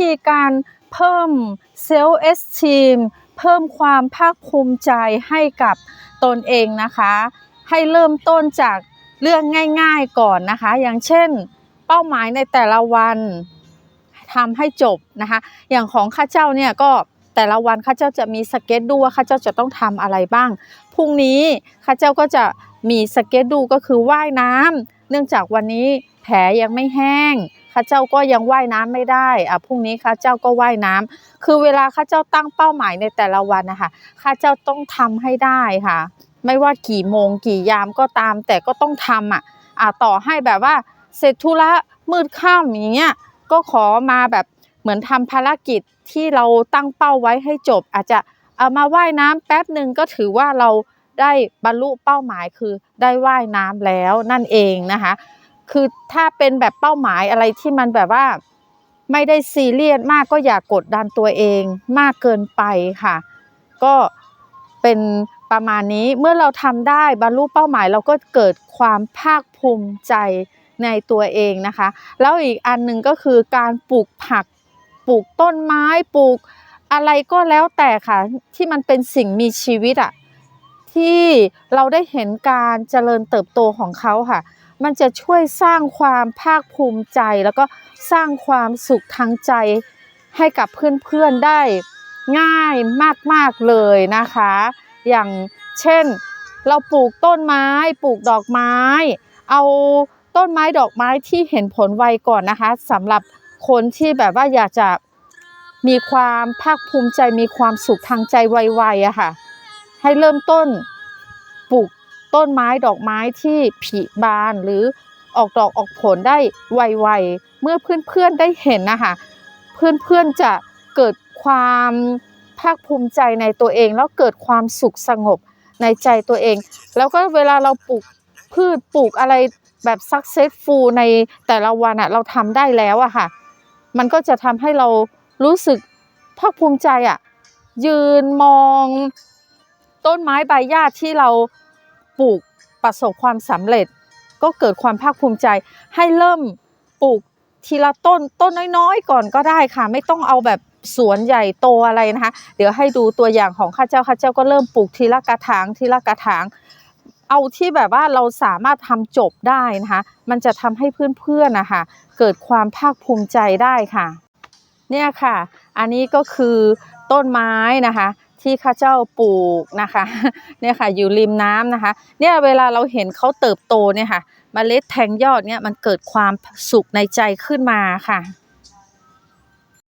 ธีการเพิ่มเซลล์เอสทีมเพิ่มความภาคภูมิใจให้กับตนเองนะคะ ให้เริ่มต้นจากเรื่องง่ายๆก่อนนะคะ อย่างเช่น เป้าหมายในแต่ละวันทำให้จบนะคะ อย่างของข้าเจ้าเนี่ยก็แต่ละวันข้าเจ้าจะมีสเก็ตดูว่าข้าเจ้าจะต้องทำอะไรบ้าง พรุ่งนี้ข้าเจ้าก็จะมีสเก็ตดูก็คือว่ายน้ำเนื่องจากวันนี้แผลยังไม่แห้ง ข้าเจ้าก็ยังว่ายน้ำไม่ได้อะพรุ่งนี้ข้าเจ้าก็ว่ายน้ำคือเวลาข้าเจ้าตั้งเป้าหมายในแต่ละวันนะคะข้าเจ้าต้องทำให้ได้ค่ะ ไม่ว่ากี่โมงกี่ยามก็ตาม แต่ก็ต้องทำอะอะต่อให้แบบว่าเสร็จธุระมืดค่ำอย่างเงี้ยก็ขอมาแบบเหมือนทำภารกิจที่เราตั้งเป้าไว้ให้จบ อาจจะเอามาว่ายน้ำแป๊บหนึ่งก็ถือว่าเราได้บรรลุเป้าหมายคือได้ว่ายน้ำแล้วนั่นเองนะคะ คือถ้าเป็นแบบเป้าหมายอะไรที่มันแบบว่า ไม่ได้ซีเรียสมากก็อย่ากกดดันตัวเองมากเกินไปค่ะ ก็เป็นประมาณนี้เมื่อเราทำได้บรรลุเป้าหมายเราก็เกิดความภาคภูมิใจในตัวเองนะคะ แล้วอีกอันหนึ่งก็คือการปลูกผักปลูกต้นไม้ปลูกอะไรก็แล้วแต่ค่ะ ที่มันเป็นสิ่งมีชีวิตอะที่เราได้เห็นการเจริญเติบโตของเขาค่ะ มันจะช่วยสร้างความภาคภูมิใจ แล้วก็สร้างความสุขทางใจให้กับเพื่อนๆได้ง่ายมากๆเลยนะคะ อย่างเช่นเราปลูกต้นไม้ ปลูกดอกไม้ เอาต้นไม้ดอกไม้ที่เห็นผลไวก่อนนะคะสำหรับคนที่แบบว่าอยากจะมีความภาคภูมิใจมีความสุขทางใจไวๆอะค่ะ ให้เริ่มต้น ต้นไม้ดอกไม้ที่ผลิบานหรือออกดอกออกผลได้ไวๆ เมื่อเพื่อนๆได้เห็นนะคะเพื่อนๆจะเกิดความภาคภูมิใจในตัวเอง แล้วเกิดความสุขสงบในใจตัวเอง แล้วก็เวลาเราปลูกพืชปลูกอะไรแบบ successful ในแต่ละวันอะเราทำได้แล้วอะค่ะ มันก็จะทำให้เรารู้สึกภาคภูมิใจอะยืนมองต้นไม้ใบหญ้าที่เรา ปลูกประสบความสำเร็จ ก็เกิดความภาคภูมิใจให้เริ่มปลูกทีละต้นต้นน้อยๆ ก่อนก็ได้ค่ะ ไม่ต้องเอาแบบสวนใหญ่โตอะไรนะคะ เดี๋ยวให้ดูตัวอย่างของข้าเจ้าข้าเจ้าก็เริ่มปลูกทีละกระถางทีละกระถาง เอาที่แบบว่าเราสามารถทำจบได้นะคะ มันจะทำให้เพื่อนๆนะคะเกิดความภาคภูมิใจได้ค่ะ เนี่ยค่ะ อันนี้ก็คือต้นไม้นะคะ ที่ข้าเจ้าปลูกนะคะเนี่ยค่ะอยู่ริมน้ำนะคะเนี่ยเวลาเราเห็นเขาเติบโตเนี่ยค่ะเมล็ดแทงยอดเนี่ยมันเกิดความสุขในใจขึ้นมาค่ะ